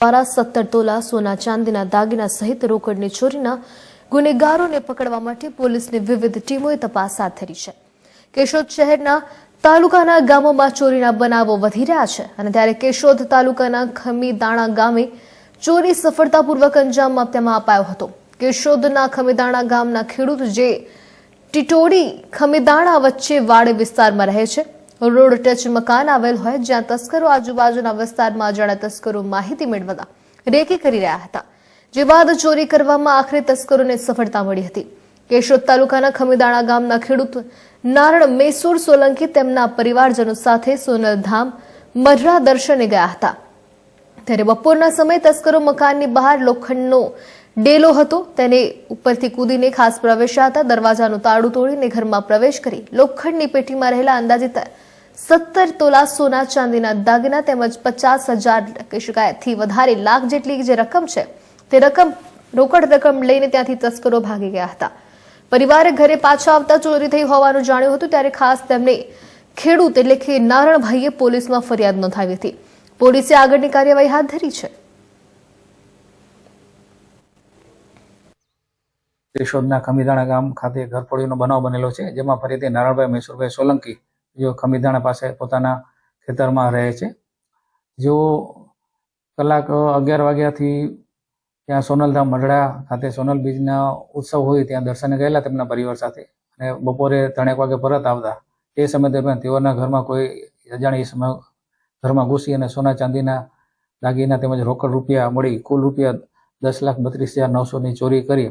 દ્વારા સત્તર તોલા સોના ચાંદીના દાગીના સહિત રોકડની ચોરીના ગુનેગારોને પકડવા માટે પોલીસની વિવિધ ટીમોએ તપાસ હાથ ધરી છે. કેશોદ શહેરના તાલુકાના ગામોમાં ચોરીના બનાવો વધી રહ્યા છે અને ત્યારે કેશોદ તાલુકાના ખમીદાણા ગામે ચોરી સફળતાપૂર્વક અંજામ આપવામાં અપાયો હતો. કેશોદના ખમીદાણા ગામના ખેડૂત જે ટીટોડી ખમીદાણા વચ્ચે વાડે વિસ્તારમાં રહે છે રોડ ટચ મકાન આવેલ હોય જ્યાં તસ્કરો આજુબાજુના વિસ્તારમાં અજાણ્યા તસ્કરો માહિતી મેળવતા રેકી કરી રહ્યા હતા. જે બાદ ચોરી કરવામાં આખરે તસ્કરોને સફળતા મળી હતી. કેશોદ તાલુકાના ખમીદાણા ગામના ખેડૂત નારણ મેસુર સોલંકી તેમના પરિવારજનો સાથે સોનલધામ મઢરા દર્શને ગયા હતા. ત્યારે બપોરના સમયે તસ્કરો મકાનની બહાર લોખંડનો ડેલો હતો. તેને ઉપરથી કૂદીને ખાસ પ્રવેશ્યા હતા. દરવાજાનું તાળું તોડીને ઘરમાં પ્રવેશ કરી લોખંડની પેટીમાં રહેલા અંદાજિત સત્તર તોલા સોના ચાંદીના દાગીના તેમજ પચાસ હજાર કહી શકાયથી વધારે લાખ જેટલી જે રકમ છે, તે રકમ રોકડ રકમ લઈને ત્યાંથી તસ્કરો ભાગી ગયા હતા. પરિવારે ઘરે પાછા આવતા ચોરી થઈ હોવાનું જાણ્યું હતું, ત્યારે ખાસ તેમને ખેડૂત એટલે કે નારણભાઈએ પોલીસમાં ફરિયાદ નોંધાવી હતી. પોલીસે આગળની કાર્યવાહી હાથ ધરી છે. કેશોદના ખમીદાણા ગામ ખાતે ઘરફોડીનો બનાવ બનેલો છે, જેમાં ફરીથી નારણભાઈ મહેસુરભાઈ સોલંકી જેઓ ખમીદાણા પાસે પોતાના ખેતરમાં રહે છે. જેઓ કલાક અગિયાર વાગ્યાથી ત્યાં સોનલધામ મઢડા ખાતે સોનલ બીજના ઉત્સવ હોય ત્યાં દર્શને ગયેલા તેમના પરિવાર સાથે અને બપોરે ત્રણેક વાગે પરત આવતા તે સમય દરમિયાન તેઓના ઘરમાં કોઈ અજાણી સમય ઘરમાં ઘૂસી અને સોના ચાંદીના દાગીના તેમજ રોકડ રૂપિયા મળી કુલ રૂપિયા દસ લાખ બત્રીસ હજાર નવસોની ચોરી કરી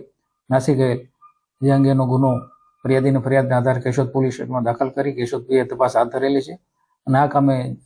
નાસી ગયેલ જે અંગેનો ગુનો ફરિયાદીની ફરિયાદના આધારે કેશોદ પોલીસ સ્ટેશનમાં દાખલ કરી કેશોદ પીએ તપાસ હાથ ધરેલી છે. અને આ કામે